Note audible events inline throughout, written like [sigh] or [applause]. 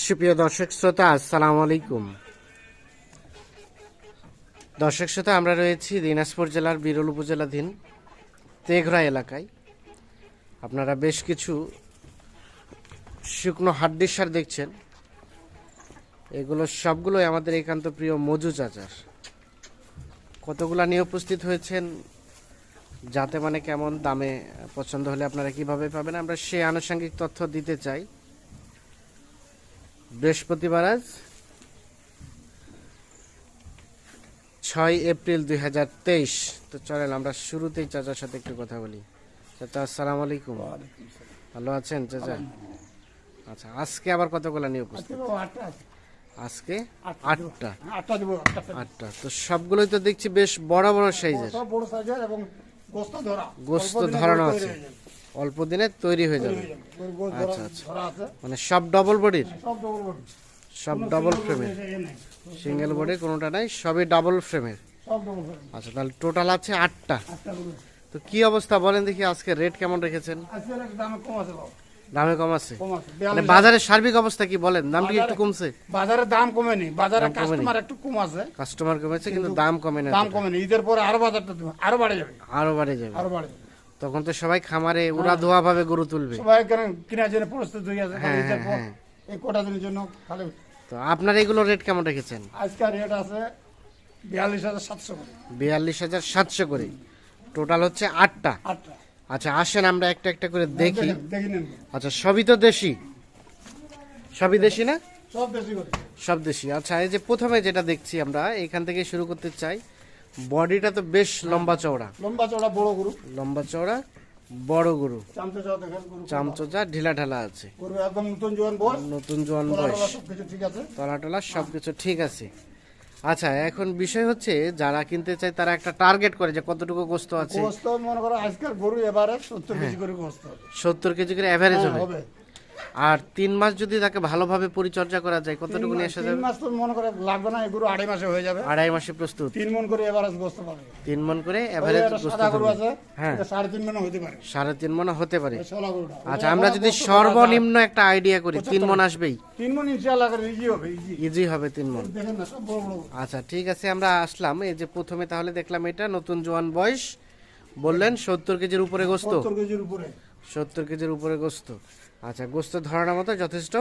সুপ্রিয় দর্শক শ্রোতা, আসসালামু আলাইকুম। দর্শক শ্রোতা, আমরা রয়েছি দিনাজপুর জেলার বিরল উপজেলাধীন তেঘরা এলাকায়। আপনারা বেশ কিছু শুকনো হাড্ডির সার দেখছেন। এগুলো সবগুলোই আমাদের একান্ত প্রিয় মজু চাচার। কতগুলা নিয়ে উপস্থিত হয়েছেন, যাতে মানে কেমন দামে পছন্দ হলে আপনারা কীভাবে পাবেন, আমরা সে আনুষঙ্গিক তথ্য দিতে চাই। বৃহস্পতিবার আজ ছয় এপ্রিল দুই হাজার তেইশ। তো চলেন আমরা শুরুতেই চাচার সাথে একটু কথা বলি। চাচা আসসালাম আলাইকুম। ভালো আছেন চাচা? আচ্ছা আজকে আবার কতগুলো নিয়ে উপস্থিত আজকে আটটা আটটা তো সবগুলোই তো দেখছি বেশ বড় বড় সাইজের। গোস্ত ধরানো আছে। অল্প দিনে তৈরি হয়ে যাবে। হয়ে আচ্ছা, আচ্ছা। মানে সব ডবল বডির সব ডবল বডি সব ডবল ফ্রেমের সিঙ্গেল বডি কোনোটা নাই সবই ডাবল ফ্রেমের আচ্ছা তাহলে টোটাল আছে আটটা। তো কি অবস্থা বলেন দেখি আজকে রেট কেমন রেখেছেন? দাম কম আছে মানে 42 বাজারের সার্বিক অবস্থা কি বলেন? দাম কি একটু কমছে? বাজারে দাম কমেনি। বাজারে কাস্টমার একটু কম আছে। কাস্টমার কমেছে কিন্তু দাম কমে না দাম কমেনি। ঈদের পরে আরও বাজারটা আরও বাড়ে যাবে। আরও বাড়ে যাবে। আরও বাড়ে যাবে। তখন তো সবাই খামারে উড়া ধোয়া ভাবে গরু তুলবে। সবাই এখানে কেনার জন্য প্রস্তুত হয়ে আছে হ্যাঁ, হ্যাঁ, এই কটা দিনের জন্য খালি। তো আপনার এগুলো রেট কেমন রেখেছেন? আজকের রেট আছে বিয়াল্লিশ হাজার সাতশো করে। বিয়াল্লিশ হাজার সাতশো করে। টোটাল হচ্ছে আটটা। আটটা। আচ্ছা আসেন আমরা একটা একটা করে দেখি। আচ্ছা সবই তো দেশি? সবই দেশি না? সব দেশি। আচ্ছা এই যে প্রথমে যেটা দেখছি আমরা এখান থেকে শুরু করতে চাই বডিটা তো বেশ লম্বা চওড়া। লম্বা চওড়া বড় গরু। লম্বা চওড়া বড় গরু। চামচা চামচোচা ঢিলা ঢালা আছে একদম নতুন জোয়ান বয়স। নতুন জোয়ান তলা টলা সবকিছু ঠিক আছে। আচ্ছা এখন বিষয় হচ্ছে যারা কিনতে চায় তারা একটা টার্গেট করে যে কতটুকু গোস্ত আছে। গোস্ত মনে করো আজকের গরু এবারে সত্তর কেজি করে গোস্ত সত্তর কেজি করে হ্যাঁ, হবে। হবে। আর তিন মাস যদি তাকে ভালোভাবে পরিচর্যা করা যায় কতটুকু নিয়ে আসা তিন যাবে? মাস তো মনে করে লাগবে না এই গরু আড়াই মাসে হয়ে যাবে। আড়াই মাসে প্রস্তুত। তিন মন করে এভারেজ গোস্ত পাবে। তিন মন করে গোস্ত গরু ধরবে। আছে হ্যাঁ। সাড়ে তিন মনে হতে পারে। সাড়ে তিন মন হতে পারে। আচ্ছা আমরা যদি সর্বনিম্ন একটা আইডিয়া করি তিন মন আসবেই? তিন মন ইনশাআল্লাহ করে ইজি হবে ইজি ইজি হবে তিন মন। দেখেন না সব বড় বড় আচ্ছা ঠিক আছে আমরা আসলাম। এই যে প্রথমে তাহলে দেখলাম এটা নতুন জোয়ান বয়স। বললেন সত্তর কেজির উপরে গোস্ত। সত্তর কেজির উপরে। সত্তর কেজির উপরে গোস্ত। আচ্ছা গোস্ত ধরানোর মতো যথেষ্ট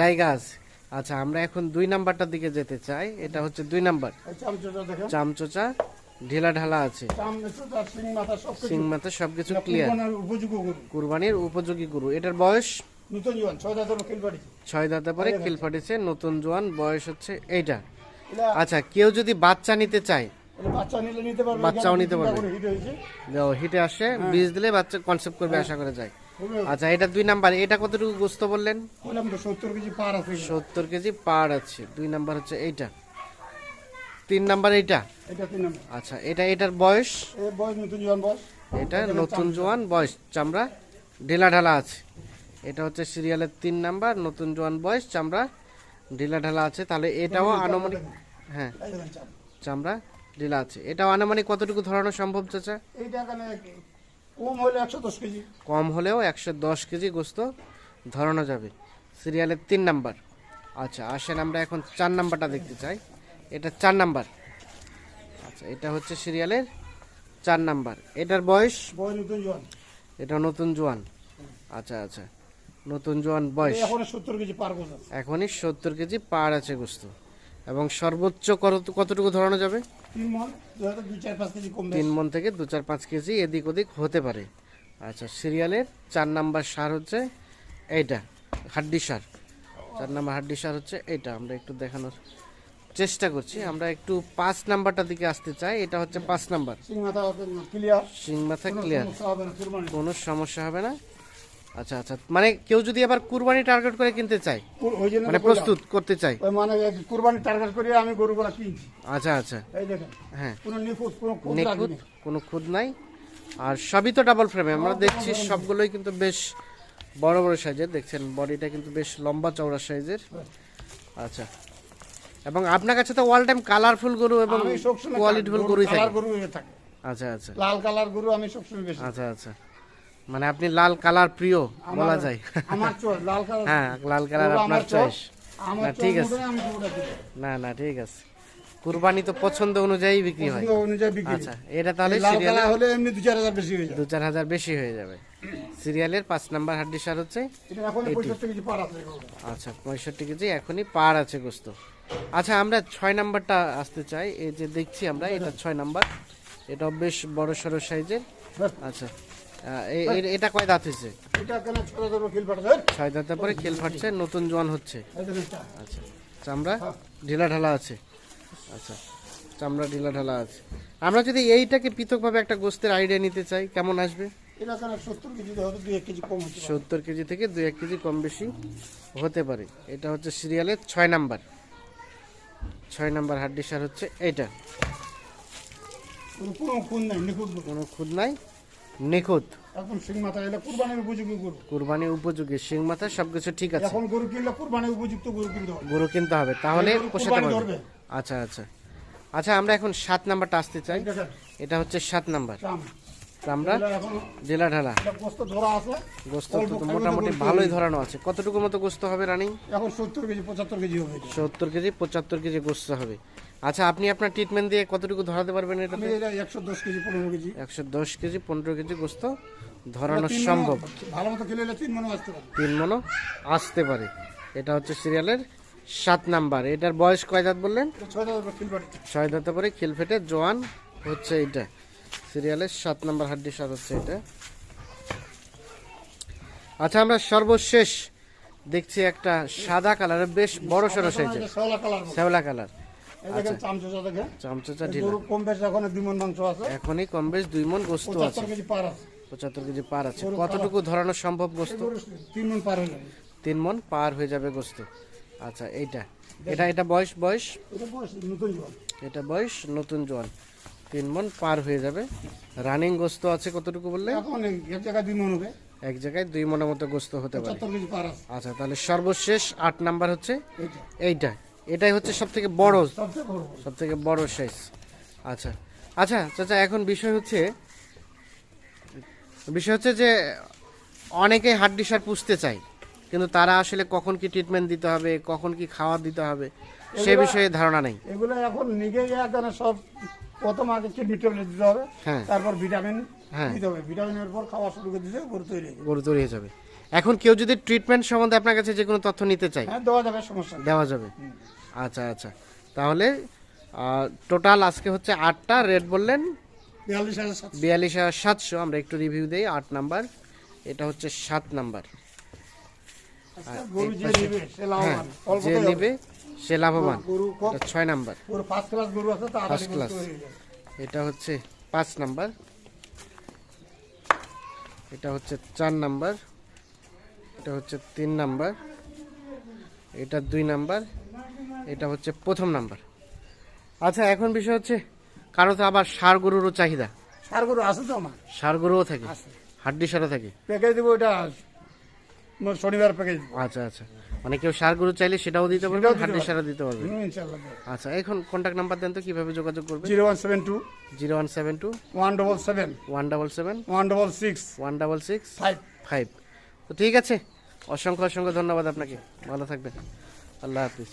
জায়গা। আছে। আচ্ছা আমরা এখন দুই নাম্বারটার দিকে যেতে চাই। এটা হচ্ছে দুই নাম্বার। চামচোচা ঢিলা ঢালা আছে। সিং মাথা সব কিছু সবকিছু ক্লিয়ার কুরবানির উপযোগী গরু। এটার বয়স? ছয় দাঁতে পরে কিল ফাটিছে নতুন জোয়ান বয়স হচ্ছে এইটা। আচ্ছা কেউ যদি বাচ্চা নিতে চায় বাচ্চাও নিতে পারবে। হিট আসে বীজ দিলে বাচ্চা কনসেপ্ট করবে আশা করে যায়। আচ্ছা এটা দুই নাম্বার এটা কতটুকু গোস্ত বললেন? সত্তর কেজি পার আছে সত্তর কেজি পার আছে দুই নাম্বার হচ্ছে এইটা। তিন নাম্বার এইটা? এটা আচ্ছা এটা এটার বয়স? এটা নতুন জোয়ান বয়স চামড়া ঢেলা ঢালা আছে। এটা হচ্ছে সিরিয়ালের তিন নাম্বার নতুন জোয়ান বয়স চামড়া ঢিলা ঢালা আছে। তাহলে এটাও আনুমানিক হ্যাঁ। চামড়া। ঢিলা আছে। এটাও আনুমানিক কতটুকু ধরানো সম্ভব চাচা? কম হলে একশো দশ কেজি। কম হলেও একশো দশ কেজি গোস্ত ধরানো যাবে। সিরিয়ালের তিন নাম্বার। আচ্ছা আসেন আমরা এখন চার নাম্বারটা দেখতে চাই। এটা চার নাম্বার। আচ্ছা এটা হচ্ছে সিরিয়ালের চার নাম্বার। এটার বয়স? নতুন জোয়ান। এটা নতুন জোয়ান। আচ্ছা আচ্ছা। নতুন জোয়ান বয়স। এখন সত্তর কেজি পার এখনই সত্তর কেজি পার আছে গোস্ত। এবং সর্বোচ্চ কত- কতটুকু ধরানো যাবে? তিন মন থেকে দু চার পাঁচ কেজি এদিক ওদিক হতে পারে। আচ্ছা সিরিয়ালের চার নাম্বার সার হচ্ছে এইটা হাড্ডি সার। চার নাম্বার হাড্ডি সার হচ্ছে এইটা আমরা একটু দেখানোর চেষ্টা করছি। আমরা একটু পাঁচ নাম্বারটার দিকে আসতে চাই এটা হচ্ছে পাঁচ নাম্বার। সিং মাথা ক্লিয়ার কোনো সমস্যা হবে না। আচ্ছা আচ্ছা। মানে কেউ যদি আবার কুরবানি টার্গেট করে কিনতে চায়? ওই জন্য মানে প্রস্তুত করতে ওই মানে কুরবানি টার্গেট করে আমি গরুগুলা কিনছি। আচ্ছা আচ্ছা। এই দেখেন হ্যাঁ। কোনো নিখুঁত কোনো খুঁত নিখুঁত কোনো খুদ নাই। আর সবই তো ডাবল ফ্রেমে আমরা দেখছি সবগুলোই কিন্তু বেশ বড় বড় সাইজের। দেখছেন বডিটা কিন্তু বেশ লম্বা চওড়া সাইজের। আচ্ছা। এবং আপনার কাছে তো অল টাইম কালারফুল গরু এবং কোয়ালিটিফুল গরুই থাকে। আচ্ছা আচ্ছা। লাল কালার গরু আমি সবসময় বেশি আচ্ছা আচ্ছা। মানে আপনি লাল কালার প্রিয় বলা যায়। আমার চয়েস লাল কালার [laughs] হ্যাঁ লাল কালার আপনার চয়েস না, ঠিক আছে। না। না ঠিক আছে। কুরবানি তো পছন্দ অনুযায়ী বিক্রি হয়। অনুযায়ী বিক্রি আচ্ছা এটা তাহলে কালার হলে এমনি দু চার হাজার বেশি হয়ে চার হাজার বেশি হয়ে যাবে। সিরিয়ালের পাঁচ নাম্বার হাড্ডি সার হচ্ছে এটা এখন পঁয়ষট্টি কেজি পার আছে। আচ্ছা পঁয়ষট্টি কেজি এখনই পার আছে গোস্ত। আচ্ছা আমরা ছয় নাম্বারটা আসতে চাই। এই যে দেখছি আমরা এটা ছয় নাম্বার। এটা বেশ বড় সড়ো সাইজের আচ্ছা এটা কয় দাঁত হয়েছে? এটা ছয় দাঁতের পরে খেল ফাটছে? নতুন জোয়ান হচ্ছে। এটা। আচ্ছা চামড়া? ঢিলা ঢালা আছে। আচ্ছা চামড়া ঢিলা ঢালা আছে। আমরা যদি এইটাকে পৃথকভাবে একটা গোস্তের আইডিয়া নিতে চাই কেমন আসবে? সত্তর কেজি থেকে দুই এক কেজি কম বেশি হতে পারে। এটা হচ্ছে সিরিয়ালের ছয় নাম্বার। ছয় নাম্বার হাড্ডি সার হচ্ছে নিখুঁত। কোনো খুদ নাই। নিখুঁত। একদম সিং মাথা এটা কুরবানির উপযোগী গরু। কুরবানি উপযোগী শিং মাথা সবকিছু ঠিক আছে। এখন গরু কিনলে কুরবানির উপযুক্ত গরু কিনতে হবে। গরু কিনতে হবে তাহলে পোষাতে পারবে। আচ্ছা আচ্ছা। আচ্ছা আমরা এখন সাত নাম্বারটা আসতে চাই। এটা হচ্ছে সাত নাম্বার। আমরা জেলা ঢালা। গোস্ত তো মোটামুটি ভালোই ধরানো আছে। কতটুকু মতো গোস্ত হবে রানিং? এখন সত্তর কেজি পঁচাত্তর কেজি হবে সত্তর কেজি পঁচাত্তর কেজি গোস্ত হবে। আচ্ছা আপনি আপনার ট্রিটমেন্ট দিয়ে কতটুকু ধরাতে পারবেন এটা একশো দশ কেজি পনেরো কেজি। একশো দশ কেজি পনেরো কেজি গোস্ত ধরানো সম্ভব। ভালো মতো খেলে তিন মনে আসতে পারে। তিন আসতে পারে। এটা হচ্ছে সিরিয়ালের সাত নাম্বার। এটার বয়স কয় দাঁত বললেন? ছয় দাঁতে পরে খিল ফেটে। জোয়ান হচ্ছে এটা সিরিয়ালের সাত নাম্বার হাড্ডি সার হচ্ছে এটা। আচ্ছা আমরা সর্বশেষ দেখছি একটা সাদা কালারের বেশ বড় সড়ো সাইজের। শেওলা শ্যাওলা কালার। আছে। এখনই কম বেশ দুই মন গোস্ত আছে। পঁচাত্তর কেজি পার আছে। কতটুকু ধরানো সম্ভব গোস্ত? তিন মন পার হয়ে যাবে। তিন মন পার হয়ে যাবে গোস্ত। আচ্ছা এইটা। এটা এটা বয়স বয়স? এটা বয়স নতুন জোয়ান। তিন মন পার হয়ে যাবে। রানিং গোস্ত আছে কতটুকু বললে এখন এক জায়গায় দুই মন হবে। এক জায়গায় দুই মনের মতো গোস্ত হতে পারে। আচ্ছা তাহলে সর্বশেষ আট নাম্বার হচ্ছে এইটা। এটাই হচ্ছে সব থেকে বড়। সব থেকে বড় সাইজ আচ্ছা আচ্ছা চাচা এখন বিষয় হচ্ছে বিষয় হচ্ছে যে অনেকে হাড্ডি সার পুষতে চায় কিন্তু তারা আসলে কখন কি ট্রিটমেন্ট দিতে হবে কখন কি খাওয়া দিতে হবে সে বিষয়ে ধারণা নেই এগুলো এখন নিজে এখানে সব প্রথম আগে কিডনি ট্যাবলেট দিতে হবে হ্যাঁ। তারপর ভিটামিন হ্যাঁ। দিতে হবে ভিটামিনের পর খাওয়া শুরু করে দিতে গরু তৈরি। গরু তৈরি হয়ে যাবে এখন কেউ যদি ট্রিটমেন্ট সম্বন্ধে আপনার কাছে যে কোনো তথ্য নিতে চায় হ্যাঁ দেওয়া যাবে সমস্যা দেওয়া যাবে আচ্ছা আচ্ছা। তাহলে টোটাল আজকে হচ্ছে আটটা রেট বললেন? বিয়াল্লিশ হাজার সাতশো। আমরা একটু রিভিউ দিই আট নাম্বার। এটা হচ্ছে সাত নাম্বার। যে নিবে সে হ্যাঁ লাভবান যে নেবে সে লাভবান। এটা ছয় নাম্বার। ফার্স্ট ক্লাস হয়ে। এটা হচ্ছে পাঁচ নাম্বার। এটা হচ্ছে চার নাম্বার। এটা হচ্ছে তিন নাম্বার। এটা দুই নাম্বার। এটা হচ্ছে প্রথম নাম্বার। আচ্ছা এখন বিষয় হচ্ছে কারও তো আবার সার গরুরও চাহিদা। সার গরু আছে তো আমার। সার গরুও থাকে হাড্ডি সারও থাকে। প্যাকেজ দেবো এটা শনিবার প্যাকেজ আচ্ছা আচ্ছা। মানে কেউ সার গরু চাইলে সেটাও দিতে পারবে হাড্ডি। সারও দিতে পারবে। আচ্ছা এখন কন্ট্যাক্ট নাম্বার দেন তো কীভাবে যোগাযোগ করবে zero one seven two. Zero one seven two. One double seven. One double seven. One double six. One double six. Five. Five. তো ঠিক আছে অসংখ্য অসংখ্য ধন্যবাদ আপনাকে। ভালো থাকবেন। আল্লাহ হাফিজ।